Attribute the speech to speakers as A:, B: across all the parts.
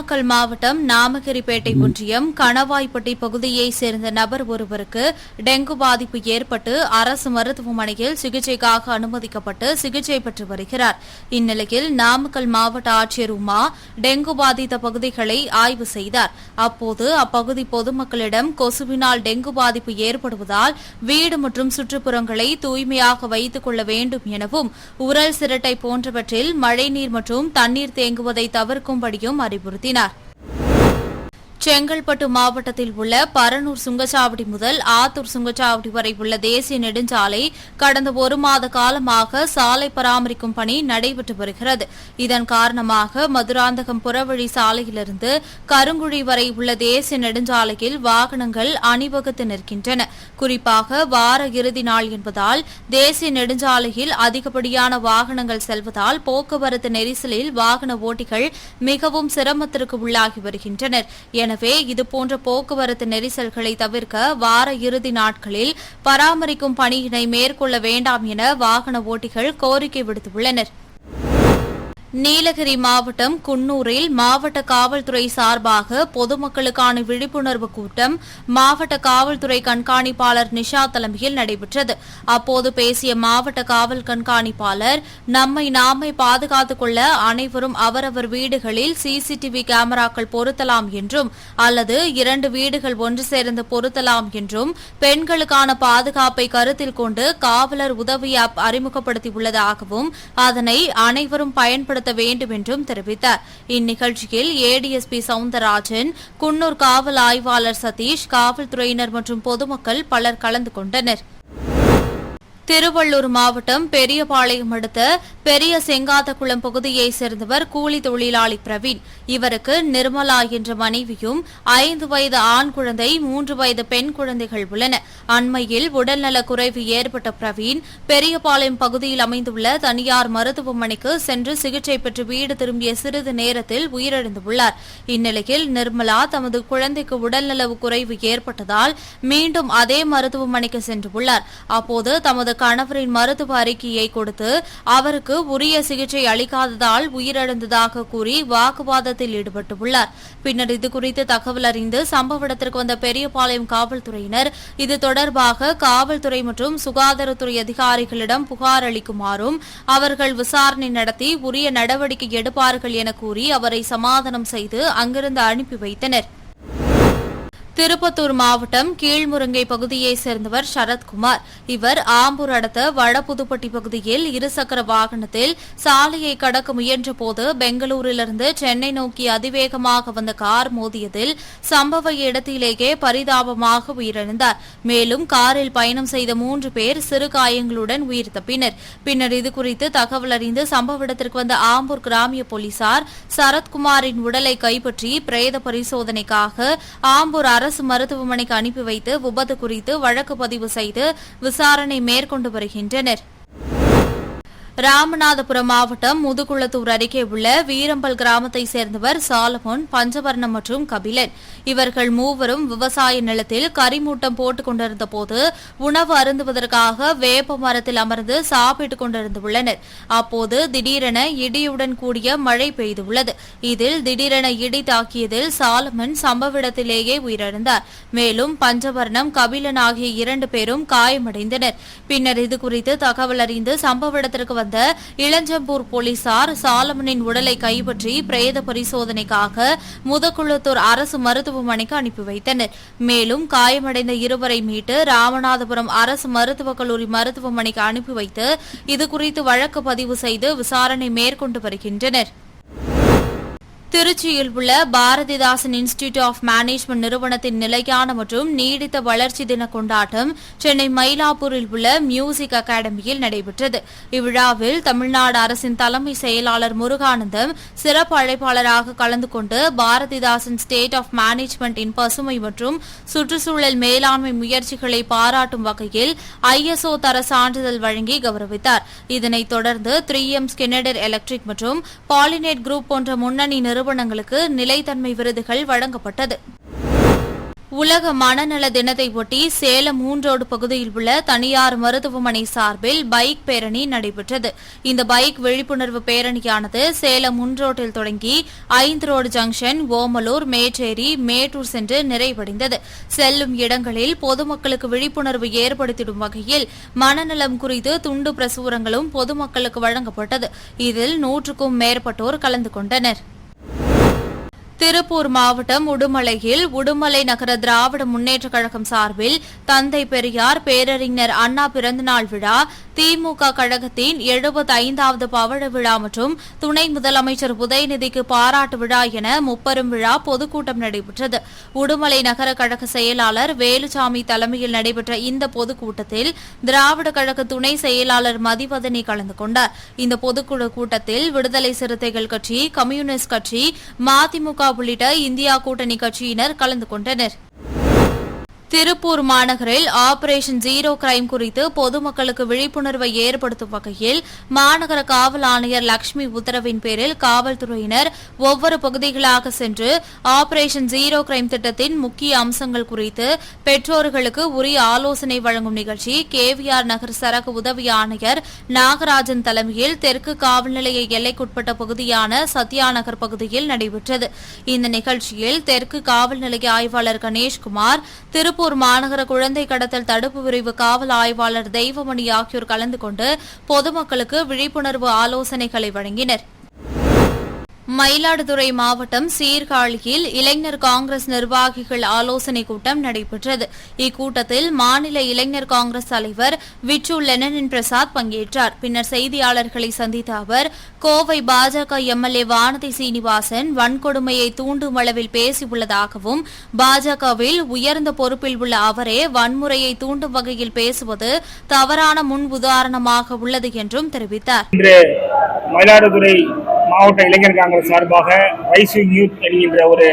A: நாமக்கல் மாவட்டம் நாமகிரிப்பேட்டை ஒன்றியம் கணவாய்பட்டி பகுதியைச் சேர்ந்த நபர் ஒருவருக்கு டெங்கு பாதிப்பு ஏற்பட்டு அரசு மருத்துவமனையில் சிகிச்சைக்காக அனுமதிக்கப்பட்டு சிகிச்சை பெற்று வருகிறார். இந்நிலையில் நாமக்கல் மாவட்ட ஆட்சியர் உமா டெங்கு பாதித்த பகுதிகளை ஆய்வு செய்தார். அப்போது அப்பகுதி பொதுமக்களிடம் கொசுவினால் டெங்கு பாதிப்பு ஏற்படுவதால் வீடு மற்றும் சுற்றுப்புறங்களை தூய்மையாக வைத்துக் கொள்ள வேண்டும் எனவும் உரல் சிரட்டை போன்றவற்றில் மழைநீர் மற்றும் தண்ணீர் தேங்குவதை தவிர்க்கும்படியும் அறிவுறுத்தினார் 娜 செங்கல்பட்டு மாவட்டத்தில் உள்ள பரனூர் சுங்கச்சாவடி முதல் ஆத்தூர் சுங்கச்சாவடி வரை உள்ள தேசிய நெடுஞ்சாலை கடந்த ஒரு மாத காலமாக சாலை பராமரிக்கும் பணி நடைபெற்று வருகிறது. இதன் காரணமாக மதுராந்தகம் புறவழி சாலையிலிருந்து கருங்குழி வரை உள்ள தேசிய நெடுஞ்சாலையில் வாகனங்கள் அணிவகுத்து நிற்கின்றன. குறிப்பாக வார இறுதி நாள் என்பதால் தேசிய நெடுஞ்சாலையில் அதிகப்படியான வாகனங்கள் செல்வதால் போக்குவரத்து நெரிசலில் வாகன ஓட்டிகள் மிகவும் சிரமத்திற்கு உள்ளாகி வருகின்றனர். எனவே இதுபோன்ற போக்குவரத்து நெரிசல்களை தவிர்க்க வார இறுதி நாட்களில் பராமரிக்கும் பணியினை மேற்கொள்ள வேண்டாம் என வாகன ஓட்டிகள் கோரிக்கை விடுத்துள்ளனர். நீலகிரி மாவட்டம் குன்னூரில் மாவட்ட காவல்துறை சார்பாக பொதுமக்களுக்கான விழிப்புணர்வு கூட்டம் மாவட்ட காவல்துறை கண்காணிப்பாளர் நிஷா தலைமையில் நடைபெற்றது. அப்போது பேசிய மாவட்ட காவல் கண்காணிப்பாளர் நம்மை நாமே பாதுகாத்துக் கொள்ள அனைவரும் அவரவர் வீடுகளில் சிசிடிவி கேமராக்கள் பொருத்தலாம் என்றும் அல்லது இரண்டு வீடுகள் ஒன்று சேர்ந்து பொருத்தலாம் என்றும் பெண்களுக்கான பாதுகாப்பை கருத்தில் கொண்டு காவலர் உதவி ஆப் அறிமுகப்படுத்தியுள்ளதாகவும் அதனை அனைவரும் பயன்படுத்த வேண்டும் என்றும் தெரிவித்தார். இந்நிகழ்ச்சியில் ஏடிஎஸ்பி சவுந்தரராஜன் குன்னூர் காவல் ஆய்வாளர் சதீஷ் காவல்துறையினர் மற்றும் பொதுமக்கள் பலர் கலந்து கொண்டனர். திருவள்ளூர் மாவட்டம் பெரியபாளையம் அடுத்த பெரிய செங்காத்தகுளம் பகுதியைச் சேர்ந்தவர் கூலி தொழிலாளி பிரவீன். இவருக்கு நிர்மலா என்ற மனைவியும் ஐந்து வயது ஆண் குழந்தை மூன்று வயது பெண் குழந்தைகள் உள்ளன. அண்மையில் உடல்நலக் குறைவு ஏற்பட்ட பிரவீன் பெரியபாளையம் பகுதியில் அமைந்துள்ள தனியார் மருத்துவமனைக்கு சென்று சிகிச்சை பெற்று வீடு திரும்பிய சிறிது நேரத்தில் உயிரிழந்துள்ளார் இந்நிலையில் நிர்மலா தமது குழந்தைக்கு உடல்நலவு குறைவு ஏற்பட்டதால் மீண்டும் அதே மருத்துவமனைக்கு சென்றுள்ளார் அப்போது தமது கணவரின் மருத்துவ அறிக்கையை கொடுத்து அவருக்கு உரிய சிகிச்சை அளிக்காததால் உயிரிழந்ததாக கூறி வாக்குவாதத்தில் ஈடுபட்டுள்ளார். பின்னர் இதுகுறித்து தகவல் அறிந்து சம்பவ இடத்திற்கு வந்த பெரியபாளையம் காவல்துறையினர் இது தொடர்பாக காவல்துறை மற்றும் சுகாதாரத்துறை அதிகாரிகளிடம் புகார் அளிக்குமாறும் அவர்கள் விசாரணை நடத்தி உரிய நடவடிக்கை எடுப்பார்கள் என கூறி அவரை சமாதானம் செய்து அங்கிருந்து அனுப்பி வைத்தனர். திருப்பத்தூர் மாவட்டம் கீழ்முருங்கை பகுதியைச் சேர்ந்தவர் சரத்குமார். இவர் ஆம்பூர் அடுத்த வடபுதுப்பட்டி பகுதியில் இருசக்கர வாகனத்தில் சாலையை கடக்க முயன்றபோது பெங்களூரிலிருந்து சென்னை நோக்கி அதிவேகமாக வந்த கார் மோதியதில் சம்பவ இடத்திலேயே பரிதாபமாக உயிரிழந்தார். மேலும் காரில் பயணம் செய்த மூன்று பேர் சிறு காயங்களுடன் உயிர் தப்பினர். பின்னர் இதுகுறித்து தகவல் அறிந்து சம்பவ இடத்திற்கு வந்த ஆம்பூர் கிராமிய போலீசார் சரத்குமாரின் உடலை கைப்பற்றி பிரேத பரிசோதனைக்காக ஆம்பூர் அரசு மருத்துவமனைக்கு அனுப்பி வைத்து விபத்து குறித்து வழக்கு பதிவு செய்து விசாரணை மேற்கொண்டு வருகின்றனர். ராமநாதபுரம் மாவட்டம் முதுகுளத்தூர் அருகே உள்ள வீரம்பல் கிராமத்தைச் சேர்ந்தவர் சாலமோன் பஞ்சவர்ணம் மற்றும் கபிலன். இவர்கள் மூவரும் விவசாய நிலத்தில் கரிமூட்டம் போட்டுக் கொண்டிருந்த போது உணவு அருந்துவதற்காக வேப்ப மரத்தில் அமர்ந்து சாப்பிட்டுக் கொண்டிருந்துள்ளனர். அப்போது திடீரென இடியுடன் கூடிய மழை பெய்துள்ளது. இதில் திடீரென இடி தாக்கியதில் சாலமன் சம்பவ இடத்திலேயே உயிரிழந்தார். மேலும் பஞ்சவர்ணம் கபிலன் ஆகிய இரண்டு பேரும் காயமடைந்தனர். பின்னர் இதுகுறித்து தகவல் அறிந்து சம்பவ இடத்திற்கு வந்த இளஞ்சம்பூர் போலீசார் சாலமனின் உடலை கைப்பற்றி பிரேத பரிசோதனைக்காக முதக்குளத்தூர் அரசு மருத்துவமனைக்கு அனுப்பி வைத்தனர். மேலும் காயமடைந்த இருவரை மீட்டு ராமநாதபுரம் அரசு மருத்துவக் கல்லூரி மருத்துவமனைக்கு அனுப்பி வைத்து இதுகுறித்து வழக்கு பதிவு செய்து விசாரணை மேற்கொண்டு வருகின்றனர். திருச்சியில் உள்ள பாரதிதாசன் இன்ஸ்டிடியூட் ஆஃப் மேனேஜ்மெண்ட் நிறுவனத்தின் நிலையான மற்றும் நீடித்த வளர்ச்சி தின கொண்டாட்டம் சென்னை மயிலாப்பூரில் உள்ள மியூசிக் அகாடமியில் நடைபெற்றது. இவ்விழாவில் தமிழ்நாடு அரசின் தலைமை செயலாளர் முருகானந்தம் சிறப்பு அழைப்பாளராக கலந்து கொண்டு பாரதிதாசன் ஸ்டேட் ஆஃப் மேனேஜ்மெண்ட் இன் பசுமை மற்றும் சுற்றுச்சூழல் மேலாண்மை முயற்சிகளை பாராட்டும் வகையில் ஐஎஸ்ஓ தர சான்றிதழ் வழங்கி கௌரவித்தார். இதனைத் தொடர்ந்து த்ரீ எம் ஸ்கின்னடர் எலக்ட்ரிக் மற்றும் பாலினேட் குரூப் போன்ற முன்னணி நிறுவனங்களுக்கு நிலைத்தன்மை விருதுகள் வழங்கப்பட்டது. உலக மனநல தினத்தை ஒட்டி சேலம் மூன்றோடு பகுதியில் உள்ள தனியார் மருத்துவமனை சார்பில் பைக் பேரணி நடைபெற்றது. இந்த பைக் விழிப்புணர்வு பேரணியானது சேலம் முன்றோட்டில் தொடங்கி ஐந்து ரோடு ஜங்ஷன் ஓமலூர் மேச்சேரி மேட்டூர் சென்று நிறைவடைந்தது. செல்லும் இடங்களில் பொதுமக்களுக்கு விழிப்புணர்வு ஏற்படுத்திடும் வகையில் மனநலம் குறித்து துண்டு பிரசுரங்களும் பொதுமக்களுக்கு வழங்கப்பட்டது. இதில் நூற்றுக்கும் மேற்பட்டோர் கலந்து கொண்டனர். திருப்பூர் மாவட்டம் உடுமலையில் உடுமலை நகர திராவிட முன்னேற்றக் கழகம் சார்பில் தந்தை பெரியார் பேரறிஞர் அண்ணா பிறந்தநாள் விழா திமுக கழகத்தின் எழுபத்தி ஐந்தாவது பவழ விழா மற்றும் துணை முதலமைச்சர் உதயநிதிக்கு பாராட்டு விழா என முப்பெரும் விழா பொதுக்கூட்டம் நடைபெற்றது. உடுமலை நகர கழக செயலாளர் வேலுசாமி தலைமையில் நடைபெற்ற இந்த பொதுக்கூட்டத்தில் திராவிட கழக துணை செயலாளர் மதிவதனி கலந்து கொண்டார். இந்த பொதுக்குழு கூட்டத்தில் விடுதலை சிறுத்தைகள் கட்சி கம்யூனிஸ்ட் கட்சி மதிமுக உள்ளிட்ட இந்தியா கூட்டணி கட்சியினர் கலந்து கொண்டனர். திருப்பூர் மாநகரில் ஆபரேஷன் ஜீரோ கிரைம் குறித்து பொதுமக்களுக்கு விழிப்புணர்வை ஏற்படுத்தும் வகையில் மாநகர காவல் ஆணையர் லட்சுமி உத்தரவின் பேரில் காவல்துறையினர் ஒவ்வொரு பகுதிகளாக சென்று ஆபரேஷன் ஜீரோ கிரைம் திட்டத்தின் முக்கிய அம்சங்கள் குறித்து பெற்றோர்களுக்கு உரிய ஆலோசனை வழங்கும் நிகழ்ச்சி கேவிஆர் நகர் சரக்கு உதவி ஆணையர் நாகராஜன் தலைமையில் தெற்கு காவல் நிலைய எல்லைக்குட்பட்ட பகுதியான சத்யா நகர் பகுதியில் நடைபெற்றது. இந்த நிகழ்ச்சியில் தெற்கு காவல் நிலைய ஆய்வாளர் கணேஷ்குமார் திருப்பூர் மாநகர குழந்தை கடத்தல் தடுப்பு பிரிவு காவல் ஆய்வாளர் தெய்வமணி ஆகியோர் கலந்து கொண்டு பொதுமக்களுக்கு விழிப்புணர்வு ஆலோசனைகளை வழங்கினர். மயிலாடுதுறை மாவட்டம் சீர்காழியில் இளைஞர் காங்கிரஸ் நிர்வாகிகள் ஆலோசனைக் கூட்டம் நடைபெற்றது. இக்கூட்டத்தில் மாநில இளைஞர் காங்கிரஸ் தலைவர் விச்சு லெனனின் பிரசாத் பங்கேற்றார். பின்னர் செய்தியாளர்களை சந்தித்த அவர் கோவை பாஜக எம்எல்ஏ வானதி சீனிவாசன் வன்கொடுமையை தூண்டும் அளவில் பேசியுள்ளதாகவும் பாஜகவில் உயர்ந்த பொறுப்பில் உள்ள அவரே வன்முறையை தூண்டும் வகையில் பேசுவது தவறான முன் உதாரணமாக உள்ளது என்றும் தெரிவித்தார்.
B: மயிலாடுதுறை மாவட்ட இளைஞர் காங்கிரஸ் சார்பாக ரைசிங் யூத் என்கின்ற ஒரு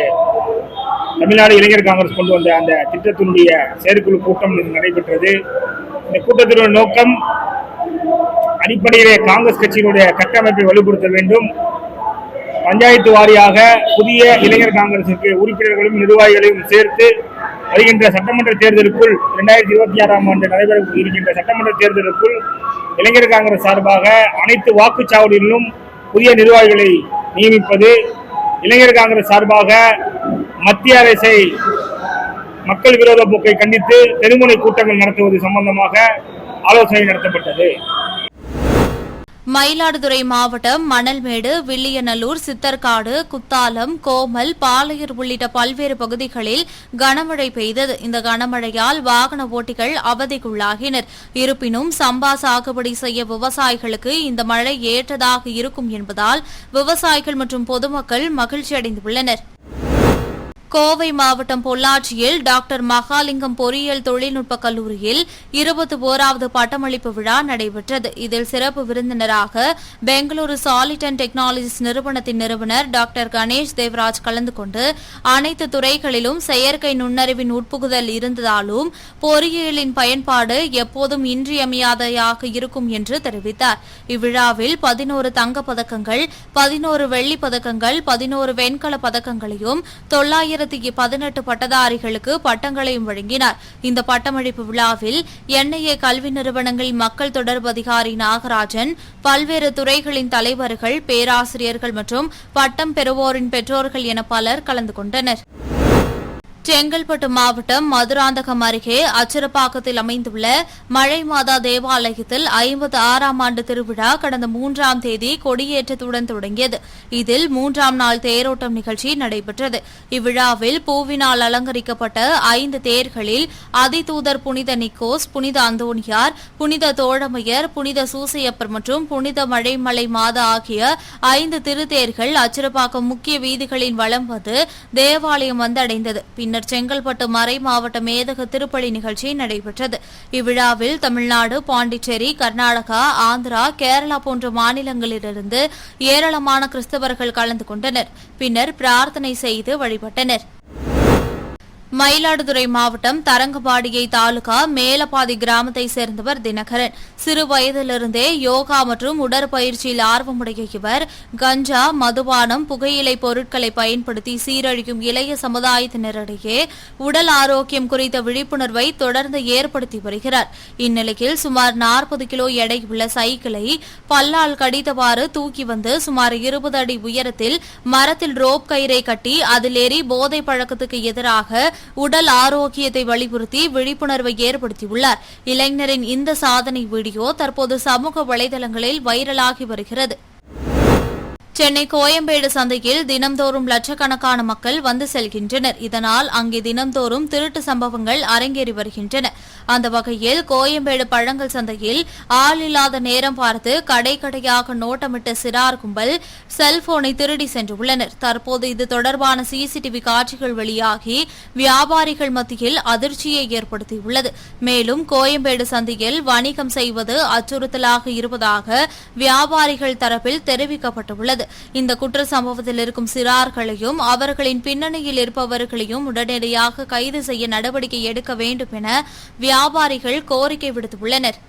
B: தமிழ்நாடு இளைஞர் காங்கிரஸ் கொண்டு வந்த அந்த திட்டத்தினுடைய செயற்குழு கூட்டம் நடைபெற்றது. இந்த கூட்டத்தினுடைய நோக்கம் அடிப்படையிலே காங்கிரஸ் கட்சியினுடைய கட்டமைப்பை வலுப்படுத்த வேண்டும். பஞ்சாயத்து வாரியாக புதிய இளைஞர் காங்கிரசுக்கு உறுப்பினர்களும் நிர்வாகிகளையும் சேர்த்து வருகின்ற சட்டமன்ற தேர்தலுக்குள் இரண்டாயிரத்தி இருபத்தி ஆறாம் ஆண்டு நடைபெற இருக்கின்ற சட்டமன்ற தேர்தலுக்குள் இளைஞர் காங்கிரஸ் சார்பாக அனைத்து வாக்குச்சாவடிகளிலும் புதிய நிர்வாகிகளை நியமிப்பது இளைஞர் காங்கிரஸ் சார்பாக மத்திய அரசை மக்கள் விரோத போக்கை கண்டித்து தெருமுனை கூட்டங்கள் நடத்துவது சம்பந்தமாக ஆலோசனை நடத்தப்பட்டது.
A: மயிலாடுதுறை மாவட்டம் மணல்மேடு வில்லியநல்லூர் சித்தர்காடு குத்தாலம் கோமல் பாளையர் உள்ளிட்ட பல்வேறு பகுதிகளில் கனமழை பெய்தது. இந்த கனமழையால் வாகன ஓட்டிகள் அவதிக்குள்ளாகினர். இருப்பினும் சம்பா சாகுபடி செய்ய விவசாயிகளுக்கு இந்த மழை ஏற்றதாக இருக்கும் என்பதால் விவசாயிகள் மற்றும் பொதுமக்கள் மகிழ்ச்சியடைந்துள்ளனர். கோவை மாவட்டம் பொள்ளாச்சியில் டாக்டர் மகாலிங்கம் பொறியியல் தொழில்நுட்ப கல்லூரியில் இருபத்தி ஓராவது பட்டமளிப்பு விழா நடைபெற்றது. இதில் சிறப்பு விருந்தினராக பெங்களூரு சாலிட் அண்ட் டெக்னாலஜிஸ் நிறுவனத்தின் நிறுவனர் டாக்டர் கணேஷ் தேவராஜ் கலந்து கொண்டு அனைத்து துறைகளிலும் செயற்கை நுண்ணறிவின் உட்புகுதல் இருந்ததாலும் பொறியியலின் பயன்பாடு எப்போதும் இன்றியமையாதையாக இருக்கும் என்று தெரிவித்தார். இவ்விழாவில் பதினோரு தங்கப் பதக்கங்கள் பதினோரு வெள்ளிப் பதக்கங்கள் பதினோரு வெண்கல பதக்கங்களையும் தொள்ளாயிரம் ஆயிரத்தி பதினெட்டு பட்டதாரிகளுக்கு பட்டங்களையும் வழங்கினார். இந்த பட்டமளிப்பு விழாவில் என்ஐஏ கல்வி நிறுவனங்கள் மக்கள் தொடர்பு அதிகாரி நாகராஜன் பல்வேறு துறைகளின் தலைவர்கள் பேராசிரியர்கள் மற்றும் பட்டம் பெறுவோரின் பெற்றோர்கள் என பலர் கலந்து கொண்டனர். செங்கல்பட்டு மாவட்டம் மதுராந்தகம் அருகே அச்சிறப்பாக்கத்தில் அமைந்துள்ள மழை மாதா தேவாலயத்தில் ஐம்பது ஆறாம் ஆண்டு திருவிழா கடந்த மூன்றாம் தேதி கொடியேற்றத்துடன் தொடங்கியது. இதில் மூன்றாம் நாள் தேரோட்டம் நிகழ்ச்சி நடைபெற்றது. இவ்விழாவில் பூவினால் அலங்கரிக்கப்பட்ட ஐந்து தேர்களில் அதிதூதர் புனித நிக்கோஸ் புனித அந்தோனியார் புனித தோழமையர் புனித சூசையப்பர் மற்றும் புனித மழைமலை மாதா ஆகிய ஐந்து திருத்தேர்கள் அச்சிறப்பாக்கம் முக்கிய வீதிகளின் வலம் வந்து தேவாலயம் வந்தடைந்தது. பின்னர் செங்கல்பட்டு மறை மாவட்ட மேதக திருப்பலி நிகழ்ச்சி நடைபெற்றது. இவ்விழாவில் தமிழ்நாடு பாண்டிச்சேரி கர்நாடகா ஆந்திரா கேரளா போன்ற மாநிலங்களிலிருந்து ஏராளமான கிறிஸ்தவர்கள் கலந்து கொண்டனர். பின்னர் பிரார்த்தனை செய்து வழிபட்டனர். மயிலாடுதுறை மாவட்டம் தரங்கம்பாடியை தாலுகா மேலப்பாதி கிராமத்தை சேர்ந்தவர் தினகரன். சிறு வயதிலிருந்தே யோகா மற்றும் உடற்பயிற்சியில் ஆர்வமுடைய இவர் கஞ்சா மதுபானம் புகையிலை பொருட்களை பயன்படுத்தி சீரழிக்கும் இளைய சமுதாயத்தினரிடையே உடல் ஆரோக்கியம் குறித்த விழிப்புணர்வை தொடர்ந்து ஏற்படுத்தி வருகிறார். இந்நிலையில் சுமார் நாற்பது கிலோ எடையுள்ள சைக்கிளை பல்லால் கடித்தவாறு தூக்கி வந்து சுமார் இருபது அடி உயரத்தில் மரத்தில் ரோப் கயிறை கட்டி அதில் ஏறி போதை பழக்கத்துக்கு எதிராக உடல் ஆரோக்கியத்தை வலியுறுத்தி விழிப்புணர்வை ஏற்படுத்தியுள்ளார். இளைஞரின் இந்த சாதனை வீடியோ தற்போது சமூக வலைதளங்களில் வைரலாகி வருகிறது. சென்னை கோயம்பேடு சந்தையில் தினம்தோறும் லட்சக்கணக்கான மக்கள் வந்து செல்கின்றனர். இதனால் அங்கே தினம்தோறும் திருட்டு சம்பவங்கள் அரங்கேறி வருகின்றன. அந்த வகையில் கோயம்பேடு பழங்கள் சந்தையில் ஆள் இல்லாத நேரம் பார்த்து கடை கடையாக நோட்டமிட்ட சிறார் கும்பல் செல்போனை திருடி சென்றுள்ளனர். தற்போது இது தொடர்பான சிசிடிவி காட்சிகள் வெளியாகி வியாபாரிகள் மத்தியில் அதிர்ச்சியை ஏற்படுத்தியுள்ளது. மேலும் கோயம்பேடு சந்தையில் வணிகம் செய்வது அச்சுறுத்தலாக இருப்பதாக வியாபாரிகள் தரப்பில் தெரிவிக்கப்பட்டுள்ளது. இந்த குற்ற சம்பவத்தில் இருக்கும் சிறார்களையும் அவர்களின் பின்னணியில் இருப்பவர்களையும் உடனடியாக கைது செய்ய நடவடிக்கை எடுக்க வேண்டும் என வியாபாரிகள் கோரிக்கை விடுத்துள்ளனர்.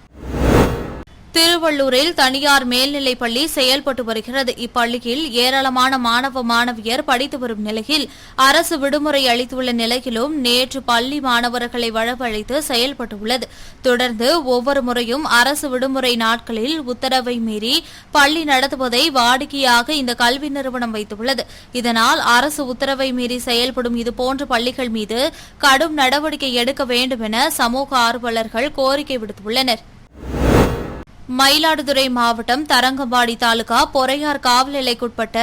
A: திருவள்ளூரில் தனியார் மேல்நிலைப் பள்ளி செயல்பட்டு வருகிறது. இப்பள்ளியில் ஏராளமான மாணவ மாணவியர் படித்து வரும் நிலையில் அரசு விடுமுறை அளித்துள்ள நிலையிலும் நேற்று பள்ளி மாணவர்களை வரவழைத்து செயல்பட்டுள்ளது. தொடர்ந்து ஒவ்வொரு முறையும் அரசு விடுமுறை நாட்களில் உத்தரவை மீறி பள்ளி நடத்துவதை வாடிக்கையாக இந்த கல்வி நிறுவனம் வைத்துள்ளது. இதனால் அரசு உத்தரவை மீறி செயல்படும் இதுபோன்ற பள்ளிகள் மீது கடும் நடவடிக்கை எடுக்க வேண்டும் என சமூக ஆர்வலர்கள் கோரிக்கை விடுத்துள்ளனர். மயிலாடுதுறை மாவட்டம் தரங்கம்பாடி தாலுகா பொறையார் காவல் எல்லைக்குட்பட்ட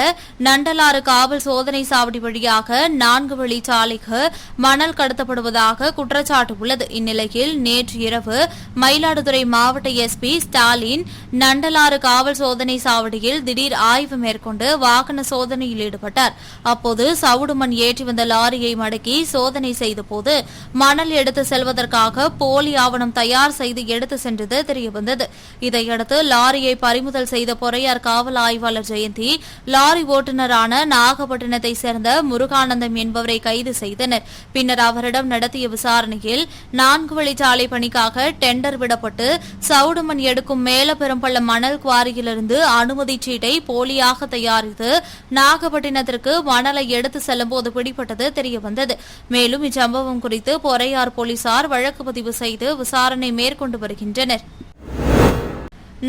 A: நண்டலாறு காவல் சோதனை சாவடி வழியாக நான்கு வழி சாலைக்கு மணல் கடத்தப்படுவதாக குற்றச்சாட்டு உள்ளது. இந்நிலையில் நேற்று இரவு மயிலாடுதுறை மாவட்ட எஸ்பி ஸ்டாலின் நண்டலாறு காவல் சோதனை சாவடியில் திடீர் ஆய்வு மேற்கொண்டு வாகன சோதனையில் ஈடுபட்டார். அப்போது சவுடுமண் ஏற்றி வந்த லாரியை மடக்கி சோதனை செய்தபோது மணல் எடுத்து செல்வதற்காக போலி ஆவணம் தயார் செய்து எடுத்து சென்றது தெரியவந்தது. இதையடுத்து லாரியை பறிமுதல் செய்த பொறையார் காவல் ஆய்வாளர் ஜெயந்தி லாரி ஓட்டுநரான நாகப்பட்டினத்தை சேர்ந்த முருகானந்தம் என்பவரை கைது செய்தனர். பின்னர் அவரிடம் நடத்திய விசாரணையில் நான்கு வழிச்சாலை பணிக்காக டெண்டர் விடப்பட்டு சவுடுமண் எடுக்கும் மேலப்பெரும்பள்ளம் மணல் குவாரியிலிருந்து அனுமதி சீட்டை போலியாக தயாரித்து நாகப்பட்டினத்திற்கு மணலை எடுத்து செல்லும்போது பிடிபட்டது தெரியவந்தது. மேலும் இச்சம்பவம் குறித்து பொறையார் போலீசார் வழக்கு பதிவு செய்து விசாரணை மேற்கொண்டு வருகின்றனர்.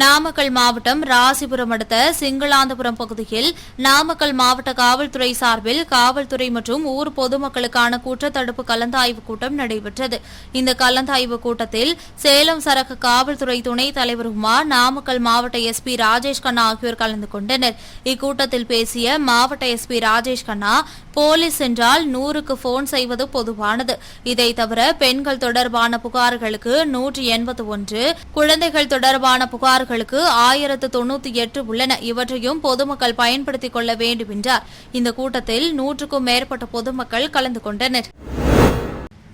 A: நாமக்கல் மாவட்டம் ராசிபுரம் அடுத்த சிங்களாந்தபுரம் பகுதியில் நாமக்கல் மாவட்ட காவல்துறை சார்பில் காவல்துறை மற்றும் ஊர் பொதுமக்களுக்கான குற்றத்தடுப்பு கலந்தாய்வு கூட்டம் நடைபெற்றது. இந்த கலந்தாய்வு கூட்டத்தில் சேலம் சரக்கு காவல்துறை துணைத் தலைவர் உமா நாமக்கல் மாவட்ட எஸ்பி ராஜேஷ் கண்ணா ஆகியோர் கலந்து கொண்டனர். இக்கூட்டத்தில் பேசிய மாவட்ட எஸ்பி ராஜேஷ் கண்ணா போலீஸ் என்றால் நூறுக்கு போன் செய்வது பொதுவானது. இதை தவிர பெண்கள் தொடர்பான புகார்களுக்கு நூற்றி எண்பத்து ஒன்று குழந்தைகள் தொடர்பான புகார்களுக்கு ஆயிரத்து தொன்னூத்தி எட்டு உள்ளன. இவற்றையும் பொதுமக்கள் பயன்படுத்திக் கொள்ள வேண்டும் என்றார் இந்த கூட்டத்தில் நூற்றுக்கும் மேற்பட்ட பொதுமக்கள் கலந்து கொண்டனர்.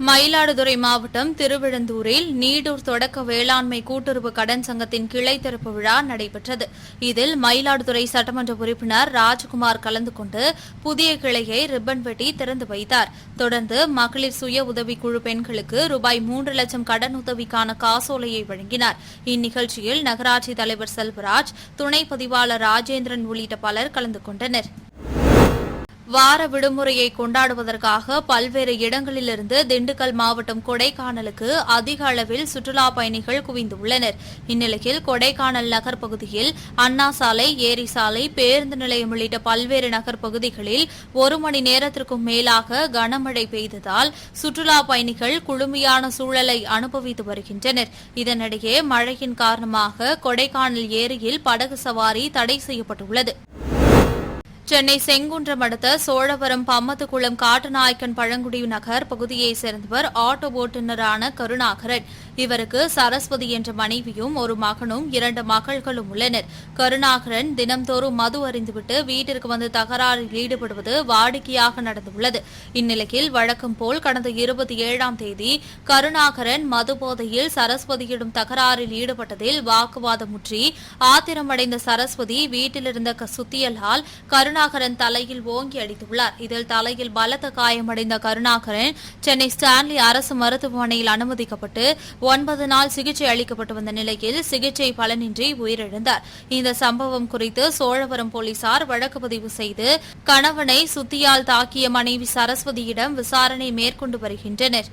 A: மயிலாடுதுறை மாவட்டம் திருவிழந்தூரில் நீடூர் தொடக்க வேளாண்மை கூட்டுறவு கடன் சங்கத்தின் கிளை திறப்பு விழா நடைபெற்றது. இதில் மயிலாடுதுறை சட்டமன்ற உறுப்பினர் ராஜ்குமார் கலந்து கொண்டு புதிய கிளையை ரிப்பன் வெட்டி திறந்து வைத்தார். தொடர்ந்து மகளிர் சுய உதவிக்குழு பெண்களுக்கு ரூபாய் மூன்று லட்சம் கடன் உதவிக்கான காசோலையை வழங்கினார். இந்நிகழ்ச்சியில் நகராட்சி தலைவர் செல்வராஜ் துணை பதிவாளர் ராஜேந்திரன் உள்ளிட்ட பலர் கலந்து கொண்டனர். வார விடுமுறையை கொண்டாடுவதற்காக பல்வேறு இடங்களிலிருந்து திண்டுக்கல் மாவட்டம் கொடைக்கானலுக்கு அதிக அளவில் சுற்றுலா பயணிகள் குவிந்துள்ளனர். இந்நிலையில் கொடைக்கானல் நகர் பகுதியில் அண்ணா சாலை ஏரி சாலை பேருந்து நிலையம் உள்ளிட்ட பல்வேறு நகர் பகுதிகளில் ஒரு மணி நேரத்திற்கும் மேலாக கனமழை பெய்ததால் சுற்றுலா பயணிகள் குளுமையான சூழலை அனுபவித்து வருகின்றனர். இதனிடையே மழையின் காரணமாக கொடைக்கானல் ஏரியில் படகு சவாரி தடை செய்யப்பட்டுள்ளது. சென்னை செங்குன்றம் அடுத்த சோழவரம் பம்மத்துக்குளம் காட்டுநாயக்கன் பழங்குடி நகர் பகுதியைச் சேர்ந்தவர் ஆட்டோ ஓட்டுநரான கருணாகரன். இவருக்கு சரஸ்வதி என்ற மனைவியும் ஒரு மகனும் இரண்டு மகள்களும் உள்ளனர். கருணாகரன் தினம்தோறும் மது அறிந்துவிட்டு வீட்டிற்கு வந்து தகராறில் ஈடுபடுவது வாடிக்கையாக நடந்துள்ளது. இந்நிலையில் வழக்கம் போல் கடந்த இருபத்தி ஏழாம் தேதி கருணாகரன் மது போதையில் சரஸ்வதியிடம் தகராறில் ஈடுபட்டதில் வாக்குவாதம் முற்றி ஆத்திரமடைந்த சரஸ்வதி வீட்டிலிருந்த சுத்தியலால் கருணாகரன் தலையில் ஓங்கி அடித்துள்ளார். இதில் தலையில் பலத்த காயமடைந்த கருணாகரன் சென்னை ஸ்டான்லி அரசு மருத்துவமனையில் அனுமதிக்கப்பட்டு ஒன்பது நாள் சிகிச்சை அளிக்கப்பட்டு வந்த நிலையில் சிகிச்சை பலனின்றி உயிரிழந்தார். இந்த சம்பவம் குறித்து சோழவரம் போலீசார் வழக்கு பதிவு செய்து கணவனை சுத்தியால் தாக்கிய மனைவி சரஸ்வதியிடம் விசாரணை மேற்கொண்டு வருகின்றனர்.